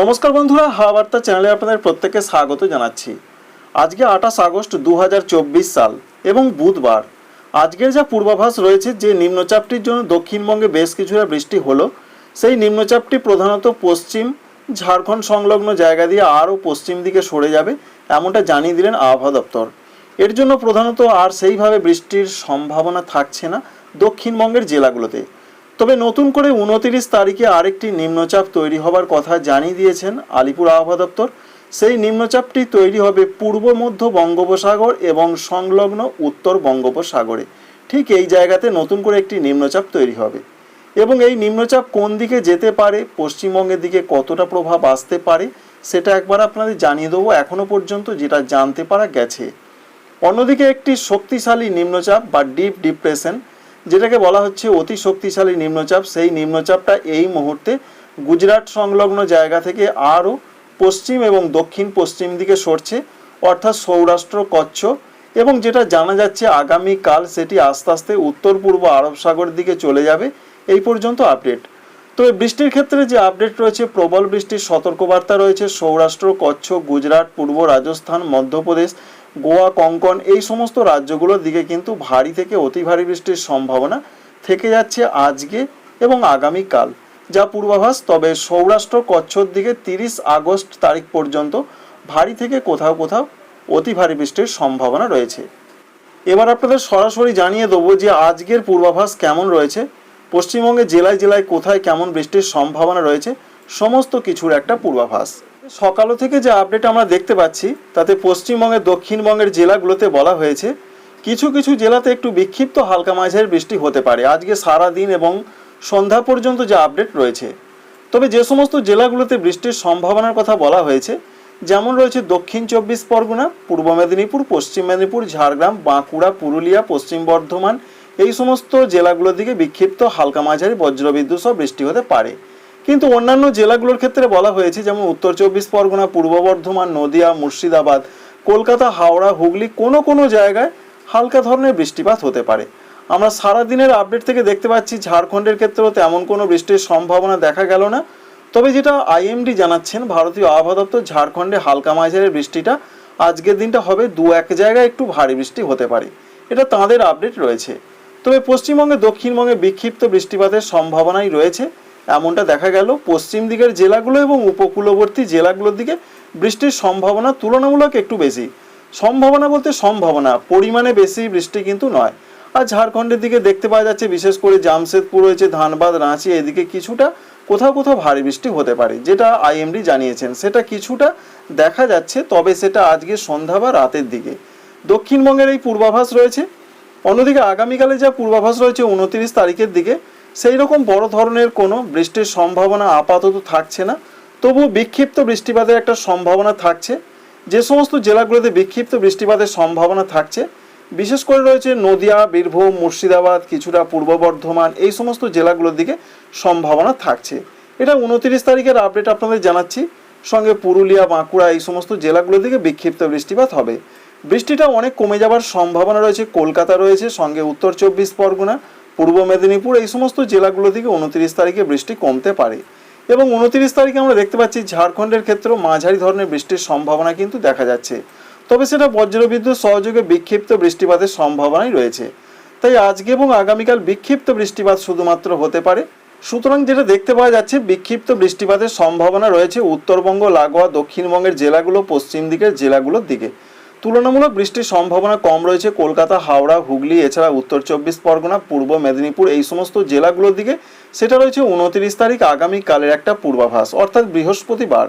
নমস্কার বন্ধুরা, হাওয়া বার্তা চ্যানেলে আপনাদের প্রত্যেককে স্বাগত জানাচ্ছি। আজকে আঠাশ আগস্ট দু হাজার চব্বিশ সাল এবং বুধবার। আজকের যা পূর্বাভাস রয়েছে যে নিম্নচাপটির জন্য দক্ষিণবঙ্গে বেশ কিছুটা বৃষ্টি হলো, সেই নিম্নচাপটি প্রধানত পশ্চিম ঝাড়খণ্ড সংলগ্ন জায়গা দিয়ে আরও পশ্চিম দিকে সরে যাবে, এমনটা জানিয়ে দিলেন আবহাওয়া দপ্তর। এর জন্য প্রধানত আর সেইভাবে বৃষ্টির সম্ভাবনা থাকছে না দক্ষিণবঙ্গের জেলাগুলোতে। তবে নতুন করে উনতিরিশ তারিখে আরেকটি নিম্নচাপ তৈরি হবার কথা জানিয়ে দিয়েছেন আলিপুর আবহাওয়া দপ্তর। সেই নিম্নচাপটি তৈরি হবে পূর্ব, মধ্য বঙ্গোপসাগর এবং সংলগ্ন উত্তর বঙ্গোপসাগরে। ঠিক এই জায়গাতে নতুন করে একটি নিম্নচাপ তৈরি হবে। এবং এই নিম্নচাপ কোন দিকে যেতে পারে, পশ্চিমবঙ্গের দিকে কতটা প্রভাব আসতে পারে, সেটা একবার আপনাদের জানিয়ে দেবো এখনও পর্যন্ত, যেটা জানতে পারা গেছে। অন্যদিকে একটি শক্তিশালী নিম্নচাপ বা ডিপ ডিপ্রেশন যেটাকে বলা হচ্ছে অতি শক্তিশালী নিম্নচাপ, সেই নিম্নচাপটা এই মুহূর্তে গুজরাট সংলগ্ন জায়গা থেকে আরও পশ্চিম এবং দক্ষিণ পশ্চিম দিকে সরছে, অর্থাৎ সৌরাষ্ট্র, কচ্ছ এবং যেটা জানা যাচ্ছে আগামীকাল সেটি আস্তে আস্তে উত্তর পূর্ব আরব সাগরের দিকে চলে যাবে। এই পর্যন্ত আপডেট। তবে বৃষ্টির ক্ষেত্রে যে আপডেট রয়েছে, প্রবল বৃষ্টির সতর্কবার্তা রয়েছে। সৌরাষ্ট্র কচ্ছ গুজরাট, পূর্ব রাজস্থান, মধ্যপ্রদেশ, গোয়া, কঙ্কন এই সমস্ত রাজ্যগুলোর দিকে কিন্তু ভারী থেকে অতি ভারী বৃষ্টির সম্ভাবনা থেকে যাচ্ছে আজকে এবং আগামীকাল। যা পূর্বাভাস, তবে সৌরাষ্ট্র কচ্ছর দিকে তিরিশ আগস্ট তারিখ পর্যন্ত ভারী থেকে কোথাও কোথাও অতি ভারী বৃষ্টির সম্ভাবনা রয়েছে। এবার আপনাদের সরাসরি জানিয়ে দেবো যে আজকের পূর্বাভাস কেমন রয়েছে। পশ্চিমবঙ্গে জেলায় জেলায় কোথায় কেমন বৃষ্টির সম্ভাবনা রয়েছে, সমস্ত কিছুর একটা পূর্বাভাস। সকাল থেকে যে আপডেট আমরা দেখতে পাচ্ছি, তাতে পশ্চিমবঙ্গের দক্ষিণবঙ্গের জেলাগুলোতে বলা হয়েছে, কিছু কিছু জেলাতে একটু বিক্ষিপ্ত হালকা মাঝের বৃষ্টি হতে পারে। আজকে সারা দিন এবং সন্ধ্যা পর্যন্ত যে আপডেট রয়েছে। তবে যে সমস্ত জেলাগুলোতে বৃষ্টির সম্ভাবনার কথা বলা হয়েছে, যেমন রয়েছে দক্ষিণ চব্বিশ পরগনা, পূর্ব মেদিনীপুর, পশ্চিম মেদিনীপুর, ঝাড়গ্রাম, বাঁকুড়া, পুরুলিয়া, পশ্চিম বর্ধমান এই সমস্ত জেলাগুলোর দিকে বিক্ষিপ্ত হালকা মাঝারি বজ্রবিদ্যুৎ সহ বৃষ্টি হতে পারে। কিন্তু অন্যান্য জেলাগুলোর ক্ষেত্রে বলা হয়েছে, যেমন উত্তর চব্বিশ পরগনা, পূর্ব বর্ধমান, নদিয়া, মুর্শিদাবাদ, কলকাতা, হাওড়া, হুগলি, কোনো কোনো জায়গায় হালকা ধরনের বৃষ্টিপাত হতে পারে। আমরা সারা দিনের আপডেট থেকে দেখতে পাচ্ছি, ঝাড়খণ্ডের ক্ষেত্রেও তেমন কোনো বৃষ্টির সম্ভাবনা দেখা গেল না। তবে যেটা আইএমডি জানাচ্ছেন, ভারতীয় আবহাওয়া দপ্তর ঝাড়খণ্ডে হালকা মাঝারি বৃষ্টিটা আজকের দিনটা হবে দু এক জায়গায় একটু ভারী বৃষ্টি হতে পারে। এটা তাঁদের আপডেট রয়েছে। তবে পশ্চিমবঙ্গে, দক্ষিণবঙ্গে বিক্ষিপ্ত বৃষ্টিপাতের সম্ভাবনাই রয়েছে। এমনটা দেখা গেল পশ্চিম দিকের জেলাগুলো এবং উপকূলবর্তী জেলাগুলোর দিকে। বৃষ্টির সম্ভাবনা তুলনামূলক একটু বেশি। সম্ভাবনা বলতে সম্ভাবনা, পরিমাণে বেশি বৃষ্টি কিন্তু নয়। আর ঝাড়খণ্ডের দিকে দেখতে পাওয়া যাচ্ছে, বিশেষ করে জামশেদপুর রয়েছে, ধানবাদ, রাঁচি, এদিকে কিছুটা, কোথাও কোথাও ভারী বৃষ্টি হতে পারে, যেটা আইএমডি জানিয়েছেন। সেটা কিছুটা দেখা যাচ্ছে, তবে সেটা আজকে সন্ধ্যা বা রাতের দিকে। দক্ষিণবঙ্গের এই পূর্বাভাস রয়েছে অন্যদিকে আগামীকালে যা পূর্বাভাস রয়েছে উনত্রিশ তারিখের দিকে, সেই রকম বড় ধরনের কোনো বৃষ্টির সম্ভাবনা আপাতত থাকছে না। তবুও বিক্ষিপ্ত বৃষ্টিপাতের একটা সম্ভাবনা থাকছে। যে সমস্ত জেলাগুলোতে বিক্ষিপ্ত বৃষ্টিপাতের সম্ভাবনা থাকছে, বিশেষ করে রয়েছে নদিয়া, বীরভূম, মুর্শিদাবাদ, কিছুটা পূর্ব বর্ধমান, এই সমস্ত জেলাগুলোর দিকে সম্ভাবনা থাকছে। এটা উনত্রিশ তারিখের আপডেট আপনাদের জানাচ্ছি। সঙ্গে পুরুলিয়া, বাঁকুড়া, এই সমস্ত জেলাগুলোর দিকে বিক্ষিপ্ত বৃষ্টিপাত হবে। বৃষ্টিটা অনেক কমে যাবার সম্ভাবনা রয়েছে। কলকাতা রয়েছে, সঙ্গে উত্তর চব্বিশ পরগনা, পূর্ব মেদিনীপুর, এই সমস্ত জেলাগুলো থেকে উনত্রিশ তারিখে বৃষ্টি কমতে পারে। এবং উনত্রিশ তারিখে আমরা দেখতে পাচ্ছি ঝাড়খণ্ডের ক্ষেত্রেও মাঝারি ধরনের বৃষ্টির সম্ভাবনা কিন্তু দেখা যাচ্ছে। তবে সেটা বজ্রবিদ্যুৎ সহযোগে বিক্ষিপ্ত বৃষ্টিপাতের সম্ভাবনাই রয়েছে। তাই আজকে এবং আগামীকাল বিক্ষিপ্ত বৃষ্টিপাত শুধুমাত্র হতে পারে। সুতরাং যেটা দেখতে পাওয়া যাচ্ছে, বিক্ষিপ্ত বৃষ্টিপাতের সম্ভাবনা রয়েছে উত্তরবঙ্গ, লাগোয়া, দক্ষিণবঙ্গের জেলাগুলো, পশ্চিম দিকের জেলাগুলোর দিকে। তুলনামূলক বৃষ্টির সম্ভাবনা কম রয়েছে কলকাতা, হাওড়া, হুগলি, এছাড়া উত্তর চব্বিশ পরগনা, পূর্ব মেদিনীপুর, এই সমস্ত জেলাগুলোর দিকে সেটা রয়েছে উনত্রিশ তারিখ, আগামীকালের একটা পূর্বাভাস, অর্থাৎ বৃহস্পতিবার।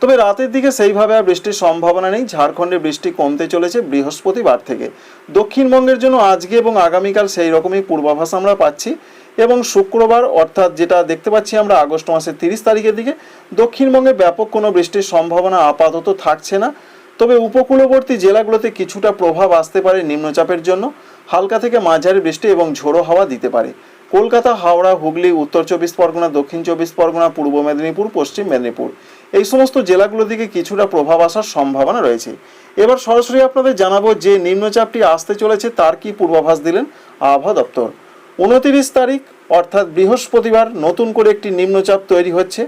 তবে রাতের দিকে সেইভাবে আর বৃষ্টির সম্ভাবনা নেই, ঝাড়খণ্ডে বৃষ্টি কমতে চলেছে বৃহস্পতিবার থেকে। দক্ষিণবঙ্গের জন্য আজকে এবং আগামীকাল সেই রকমই পূর্বাভাস আমরা পাচ্ছি এবং শুক্রবার, অর্থাৎ যেটা দেখতে পাচ্ছি আমরা আগস্ট মাসের তিরিশ তারিখের দিকে, দক্ষিণবঙ্গে ব্যাপক কোনো বৃষ্টির সম্ভাবনা আপাতত থাকছে না। তবে উপকূলবর্তী জেলাগুলোতে কিছুটা প্রভাব আসতে পারে নিম্নচাপের জন্য। হালকা থেকে মাঝারি বৃষ্টি এবং ঝোড়ো হাওয়া দিতে পারে। কলকাতা, হাওড়া, হুগলি, উত্তর চব্বিশ পরগনা, দক্ষিণ চব্বিশ পরগনা, পূর্ব মেদিনীপুর, পশ্চিম মেদিনীপুর। এই সমস্ত জেলাগুলোর দিকে কিছুটা প্রভাব আসার সম্ভাবনা রয়েছে। এবার সরাসরি আপনাদের জানাব যে নিম্নচাপটি আসতে চলেছে, তার কি পূর্বাভাস দিলেন আবহাওয়া দপ্তর। উনতিরিশ তারিখ, অর্থাৎ বৃহস্পতিবার, নতুন করে একটি নিম্নচাপ তৈরি হচ্ছে।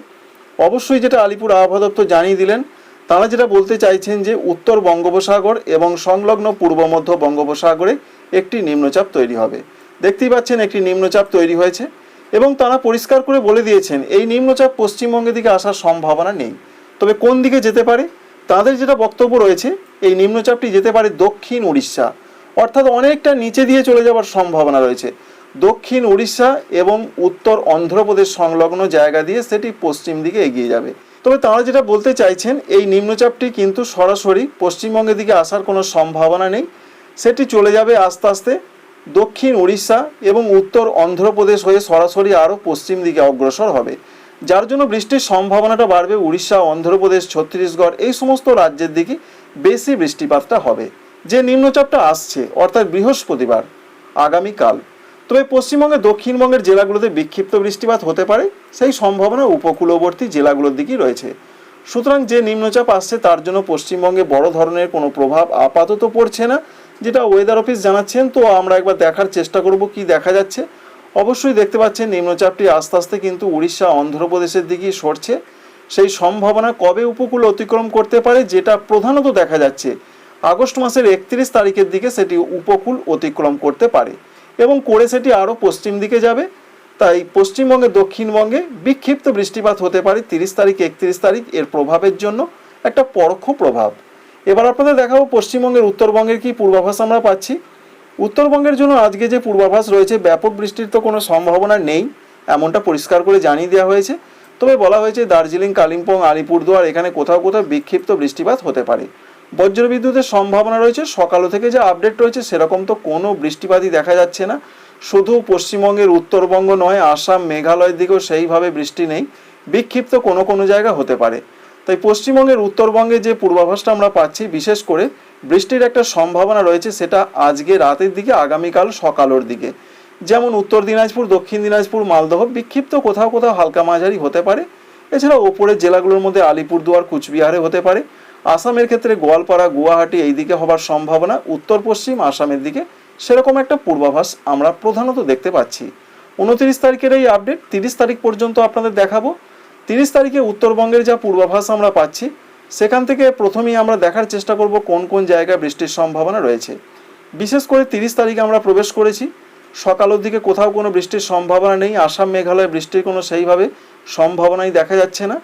অবশ্যই যেটা আলিপুর আবহাওয়া দপ্তর জানিয়ে দিলেন তারা যেটা বলতে চাইছেন যে উত্তর বঙ্গোপসাগর এবং সংলগ্ন পূর্ব মধ্য বঙ্গোপসাগরে একটি নিম্নচাপ তৈরি হবে। দেখতেই পাচ্ছেন একটি নিম্নচাপ তৈরি হয়েছে এবং তারা পরিষ্কার করে বলে দিয়েছেন, এই নিম্নচাপ পশ্চিমবঙ্গের দিকে আসার সম্ভাবনা নেই। তবে কোন দিকে যেতে পারে? তাদের যেটা বক্তব্য রয়েছে, এই নিম্নচাপটি যেতে পারে দক্ষিণ উড়িষ্যা। অর্থাৎ অনেকটা নিচে দিয়ে চলে যাওয়ার সম্ভাবনা রয়েছে। দক্ষিণ উড়িষ্যা এবং উত্তর অন্ধ্রপ্রদেশ সংলগ্ন জায়গা দিয়ে সেটি পশ্চিম দিকে এগিয়ে যাবে। তবে তারা যেটা বলতে চাইছেন, এই নিম্নচাপটি কিন্তু সরাসরি পশ্চিমবঙ্গের দিকে আসার কোনো সম্ভাবনা নেই। সেটি চলে যাবে আস্তে আস্তে দক্ষিণ উড়িষ্যা এবং উত্তর অন্ধ্রপ্রদেশ হয়ে সরাসরি আরও পশ্চিম দিকে অগ্রসর হবে। যার জন্য বৃষ্টির সম্ভাবনাটা বাড়বে উড়িষ্যা, অন্ধ্রপ্রদেশ, ছত্তিশগড়, এই সমস্ত রাজ্যের দিকে বেশি বৃষ্টিপাতটা হবে। যে নিম্নচাপটা আসছে, অর্থাৎ বৃহস্পতিবার, আগামীকাল। তবে পশ্চিমবঙ্গের দক্ষিণবঙ্গের জেলাগুলোতে বিক্ষিপ্ত বৃষ্টিপাত হতে পারে, সেই সম্ভাবনা উপকূলবর্তী জেলাগুলোর দিকেই রয়েছে। সুতরাং যে নিম্নচাপ আসছে তার জন্য পশ্চিমবঙ্গে বড় ধরনের কোনো প্রভাব আপাতত পড়ছে না, যেটা ওয়েদার অফিস জানাচ্ছেন। তো আমরা একবার দেখার চেষ্টা করব কি দেখা যাচ্ছে। অবশ্যই দেখতে পাচ্ছেন নিম্নচাপটি আস্তে আস্তে কিন্তু উড়িষ্যা, অন্ধ্রপ্রদেশের দিকেই সরছে। সেই সম্ভাবনা কবে উপকূল অতিক্রম করতে পারে, যেটা প্রধানত দেখা যাচ্ছে। আগস্ট মাসের একত্রিশ তারিখের দিকে সেটি উপকূল অতিক্রম করতে পারে। এবং করে সেটি আরও পশ্চিম দিকে যাবে। তাই পশ্চিমবঙ্গে, দক্ষিণবঙ্গে বিক্ষিপ্ত বৃষ্টিপাত হতে পারে তিরিশ তারিখ, একত্রিশ তারিখ এর প্রভাবের জন্য। একটা পরোক্ষ প্রভাব। এবার আপনাদের দেখাবো পশ্চিমবঙ্গের উত্তরবঙ্গের কি পূর্বাভাস আমরা পাচ্ছি। উত্তরবঙ্গের জন্য আজকে যে পূর্বাভাস রয়েছে, ব্যাপক বৃষ্টির তো কোনো সম্ভাবনা নেই, এমনটা পরিষ্কার করে জানিয়ে দেওয়া হয়েছে। তবে বলা হয়েছে, দার্জিলিং, কালিম্পং, আলিপুরদুয়ার এখানে কোথাও কোথাও বিক্ষিপ্ত বৃষ্টিপাত হতে পারে। বজ্রবিদ্যুতের সম্ভাবনা রয়েছে। সকাল থেকে যে আপডেট রয়েছে, সেরকম তো কোনো বৃষ্টিপাতই দেখা যাচ্ছে না। শুধু পশ্চিমবঙ্গের উত্তরবঙ্গ নয়, আসাম, মেঘালয়ের দিকেও সেইভাবে বৃষ্টি নেই। বিক্ষিপ্ত কোনো কোনো জায়গা হতে পারে। তাই পশ্চিমবঙ্গের উত্তরবঙ্গে যে পূর্বাভাসটা আমরা পাচ্ছি, বিশেষ করে বৃষ্টির একটা সম্ভাবনা রয়েছে, সেটা আজকে রাতের দিকে, আগামীকাল সকালের দিকে। যেমন উত্তর দিনাজপুর, দক্ষিণ দিনাজপুর, মালদহ, বিক্ষিপ্ত কোথাও কোথাও হালকা মাঝারি হতে পারে। এছাড়া ওপরের জেলাগুলোর মধ্যে আলিপুরদুয়ার, কুচবিহারে হতে পারে। আসামের ক্ষেত্রে গোয়ালপাড়া, গুয়াহাটি এই দিকে হবার সম্ভাবনা উত্তর পশ্চিম আসামের দিকে সেরকম একটা পূর্বাভাস আমরা প্রধানত দেখতে পাচ্ছি। উনত্রিশ তারিখের এই আপডেট তিরিশ তারিখ পর্যন্ত আপনাদের দেখাবো। তিরিশ তারিখে উত্তরবঙ্গের যা পূর্বাভাস আমরা পাচ্ছি, সেখান থেকে প্রথমেই আমরা দেখার চেষ্টা করব কোন কোন জায়গায় বৃষ্টির সম্ভাবনা রয়েছে। বিশেষ করে তিরিশ তারিখে আমরা প্রবেশ করেছি। সকালের দিকে কোথাও কোনো বৃষ্টির সম্ভাবনা নেই। আসাম, মেঘালয় বৃষ্টির কোনো সেইভাবে সম্ভাবনাই দেখা যাচ্ছে না।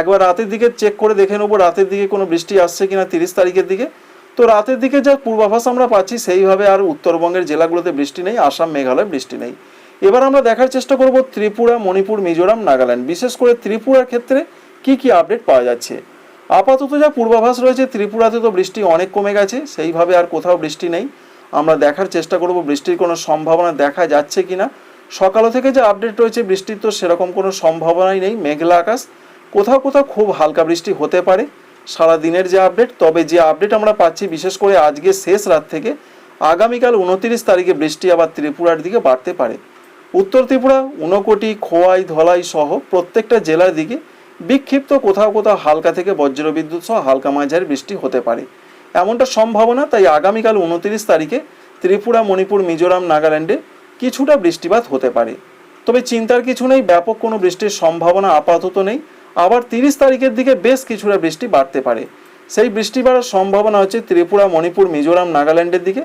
একবার রাতের দিকে চেক করে দেখে নেব, রাতের দিকে কোনো বৃষ্টি আসছে কিনা তিরিশ তারিখের দিকে। তো রাতের দিকে যা পূর্বাভাস আমরা পাচ্ছি, সেইভাবে আর উত্তরবঙ্গের জেলাগুলোতে বৃষ্টি নেই, আসাম, মেঘালয় বৃষ্টি নেই। এবার আমরা দেখার চেষ্টা করব ত্রিপুরা, মণিপুর, মিজোরাম, নাগাল্যান্ড। বিশেষ করে ত্রিপুরার ক্ষেত্রে কি কি আপডেট পাওয়া যাচ্ছে? আপাতত যা পূর্বাভাস রয়েছে, ত্রিপুরাতে তো বৃষ্টি অনেক কমে গেছে, সেইভাবে আর কোথাও বৃষ্টি নেই। আমরা দেখার চেষ্টা করব বৃষ্টির কোনো সম্ভাবনা দেখা যাচ্ছে কিনা। সকাল থেকে যে আপডেট রয়েছে, বৃষ্টির তো সেরকম কোনো সম্ভাবনাই নেই। মেঘলা আকাশ কোথাও কোথাও খুব হালকা বৃষ্টি হতে পারে। সারা দিনের যে আপডেট তবে যে আপডেট আমরা পাচ্ছি, বিশেষ করে আজকে শেষ রাত থেকে, আগামীকাল উনতিরিশ তারিখে বৃষ্টি আবার ত্রিপুরার দিকে বাড়তে পারে। উত্তর ত্রিপুরা ঊনকোটি খোয়াই, ধলাই সহ প্রত্যেকটা জেলার দিকে বিক্ষিপ্ত কোথাও কোথাও হালকা থেকে বজ্রবিদ্যুৎ সহ হালকা মাঝারি বৃষ্টি হতে পারে। এমনটা সম্ভাবনা, তাই আগামীকাল উনতিরিশ তারিখে ত্রিপুরা, মণিপুর, মিজোরাম, নাগাল্যান্ডে কিছুটা বৃষ্টিপাত হতে পারে। তবে চিন্তার কিছু নেই, ব্যাপক কোনো বৃষ্টির সম্ভাবনা আপাতত নেই। আবার তিরিশ তারিখের দিকে বেশ কিছুটা বৃষ্টি বাড়তে পারে। সেই বৃষ্টি বাড়ার সম্ভাবনা হচ্ছে ত্রিপুরা, মণিপুর, মিজোরাম, নাগাল্যান্ডের দিকে।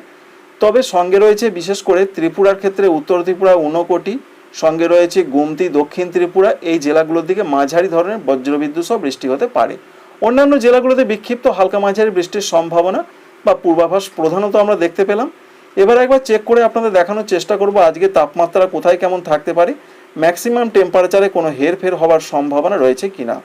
তবে সঙ্গে রয়েছে বিশেষ করে ত্রিপুরার ক্ষেত্রে উত্তর ত্রিপুরা, ঊনকোটি। সঙ্গে রয়েছে গুমতি, দক্ষিণ ত্রিপুরা। এই জেলাগুলোর দিকে মাঝারি ধরনের বজ্রবিদ্যুৎ সহ বৃষ্টি হতে পারে। অন্যান্য জেলাগুলোতে বিক্ষিপ্ত হালকা মাঝারি বৃষ্টির সম্ভাবনা বা পূর্বাভাস প্রধানত আমরা দেখতে পেলাম। এবার একবার চেক করে আপনাদের দেখানোর চেষ্টা করব আজকে তাপমাত্রা কোথায় কেমন থাকতে পারে। ম্যাক্সিমাম টেম্পারেচারে কোনো হেরফের হওয়ার সম্ভাবনা রয়েছে কি না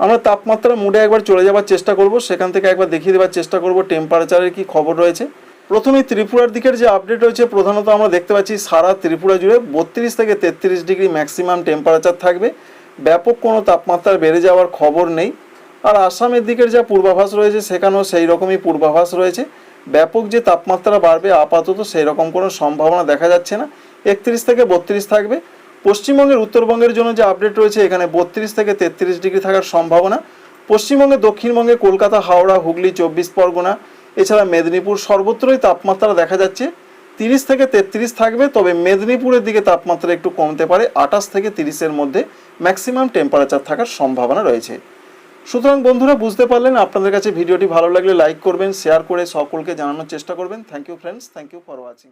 আমরা তাপমাত্রা মুডে একবার চলে যাওয়ার চেষ্টা করব, সেখান থেকে একবার দেখিয়ে দেওয়ার চেষ্টা করব টেম্পারেচারের কি খবর রয়েছে। প্রথমে ত্রিপুরার দিকের যে আপডেট রয়েছে, প্রধানত আমরা দেখতে পাচ্ছি সারা ত্রিপুরা জুড়ে বত্রিশ থেকে তেত্রিশ ডিগ্রি ম্যাক্সিমাম টেম্পারেচার থাকবে। ব্যাপক কোনো তাপমাত্রা বেড়ে যাওয়ার খবর নেই। আর আসামের দিকের যা পূর্বাভাস রয়েছে, সেখানেও সেই রকমই পূর্বাভাস রয়েছে। ব্যাপক যে তাপমাত্রা বাড়বে আপাতত সেই রকম কোনো সম্ভাবনা দেখা যাচ্ছে না। একত্রিশ থেকে বত্রিশ থাকবে। পশ্চিমবঙ্গের উত্তরবঙ্গের জন্য যে আপডেট রয়েছে, এখানে বত্রিশ থেকে তেত্রিশ ডিগ্রি থাকার সম্ভাবনা। পশ্চিমবঙ্গে দক্ষিণবঙ্গে কলকাতা, হাওড়া, হুগলি, চব্বিশ পরগনা, এছাড়া মেদিনীপুর সর্বত্রই তাপমাত্রা দেখা যাচ্ছে। তিরিশ থেকে তেত্রিশ থাকবে, তবে মেদিনীপুরের দিকে তাপমাত্রা একটু কমতে পারে। আঠাশ থেকে তিরিশের মধ্যে ম্যাক্সিমাম টেম্পারেচার থাকার সম্ভাবনা রয়েছে। সুতরাং বন্ধুরা, বুঝতে পারলেন, আপনাদের কাছে ভিডিওটি ভালো লাগলে লাইক করবেন শেয়ার করে সকলকে জানানোর চেষ্টা করবেন। Thank you friends thank you for watching